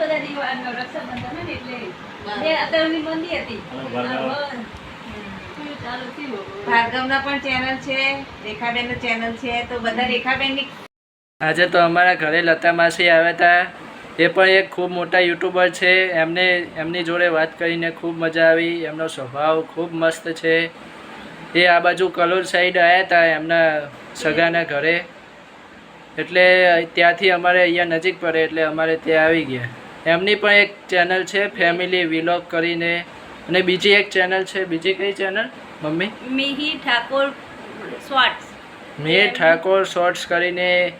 આવતો દિવાળીનો રક્ષાબંધન ને એટલે એ અત્યારની બંધી હતી. હલો, ભાર્ગવ. હા, બસ. શું ચાલુ થયું ભાર્ગવના પણ ચેનલ છે રેખાબેનનું ચેનલ છે તો બધા રેખાબેનની આજે તો અમારા ઘરે લતા માસી આવ્યા હતા. એ પણ એક ખૂબ મોટા યુટ્યુબર છે. એમને એમની જોડે વાત કરીને ખૂબ મજા આવી. એમનો સ્વભાવ ખૂબ મસ્ત છે. એ આ બાજુ કલોલ સાઈડ આવ્યા હતા એમના સગાના ઘરે. એટલે ત્યાંથી અમારે અહીંયા નજીક પડે એટલે અમારે ત્યાં આવી ગયા. એમની પણ એક ચેનલ છે ફેમિલી વિલોગ કરીને. અને બીજી એક ચેનલ છે બીજી કઈ channel? Mummy? Mihir Thakor shorts. Mihir Thakor shorts કરીને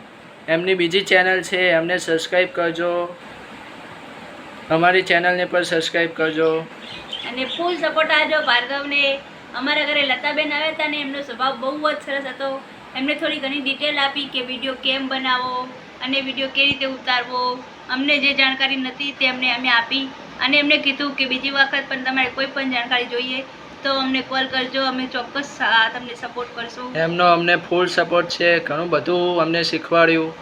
એમની બીજી ચેનલ છે એમને સબસ્ક્રાઈબ કરજો. અમારી ચેનલને પણ સબસ્ક્રાઈબ કરજો. અને ફૂલ સપોર્ટ આજો ભાર્ગવને. અમારા ઘરે લતાબેન આવ્યા હતા ને એમનો સ્વભાવ બહુ જ સરસ હતો. એમને થોડી ઘણી ડિટેલ આપી કે વીડિયો કેમ બનાવવો અને વીડિયો કેવી રીતે ઉતારવો. અમને જે જાણકારી નથી તે અમને અમે આપી અને એમને કીધું કે બીજી વખત પણ તમારે કોઈ પણ જાણકારી જોઈએ તો અમને કોલ કરજો અમે ચોક્કસ તમને સપોર્ટ કરશું. એમનો અમને ફૂલ સપોર્ટ છે ઘણું બધું અમને શીખવાડ્યું.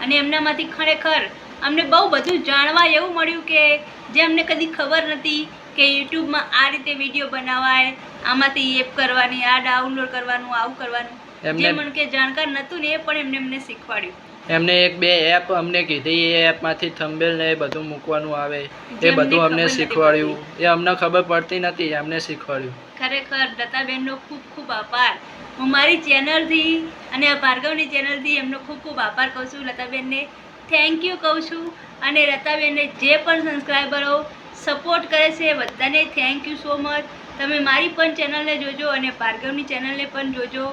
અને એમનામાંથી ખરેખર અમને બહુ બધું જાણવા એવું મળ્યું કે જે અમને કદી ખબર નથી કે યુટ્યુબમાં આ રીતે વીડિયો બનાવાય આમાંથી એપ કરવાની આ ડાઉનલોડ કરવાનું આવું કરવાનું. જે મને કે જાણકાર નહોતું ને એ પણ એમને અમને શીખવાડ્યું. એમને એક બે એપ અમને કીધી એ એપમાંથી થંબેલ ને એ બધું મૂકવાનું આવે એ અમને બધું અમને શીખવાડ્યું. એ અમને ખબર પડતી નથી એમને શીખવાડ્યું. ખરેખર દત્તાબેનનો ખૂબ ખૂબ આભાર. હું મારી ચેનલથી અને આ ભાર્ગવની ચેનલથી એમનો ખૂબ ખૂબ આભાર કહું છું લતાબેનને થેન્ક યુ કહું છું. અને લતાબેનને જે પણ સબસ્ક્રાઈબરો સપોર્ટ કરે છે બધાને થેન્ક યુ સો મચ તમે મારી પણ ચેનલને જોજો અને ભાર્ગવની ચેનલને પણ જોજો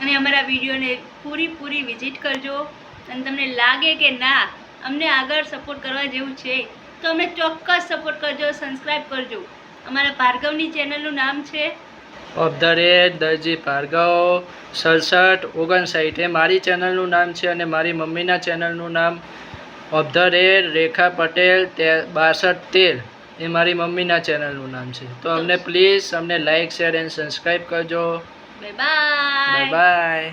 અને અમારા વિડીયોને પૂરી પૂરી વિઝિટ કરજો. અને તમને લાગે કે ના, અમને આગળ સપોર્ટ કરવા જેવું છે, તો અમને ચોક્કસ સપોર્ટ કરજો સબસ્ક્રાઈબ કરજો. અમારા ભાર્ગવની ચેનલનું નામ છે? Of the rate Darji Bhargav, સડસઠ, ઓગણસાઠ એ મારી ચેનલનું નામ છે અને મારી મમ્મીના ચેનલનું નામ of the rate Rekha Patel તે બાસઠ, તેર. એ મારી મમ્મીના ચેનલનું નામ છે. તો અમને પ્લીઝ અમને લાઇક શેર એન્ડ સબસ્ક્રાઈબ કરજો. Bye bye bye bye